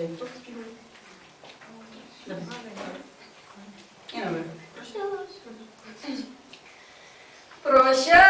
Звичайно. І на ви. Прощалась. Прощалась.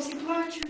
simpático.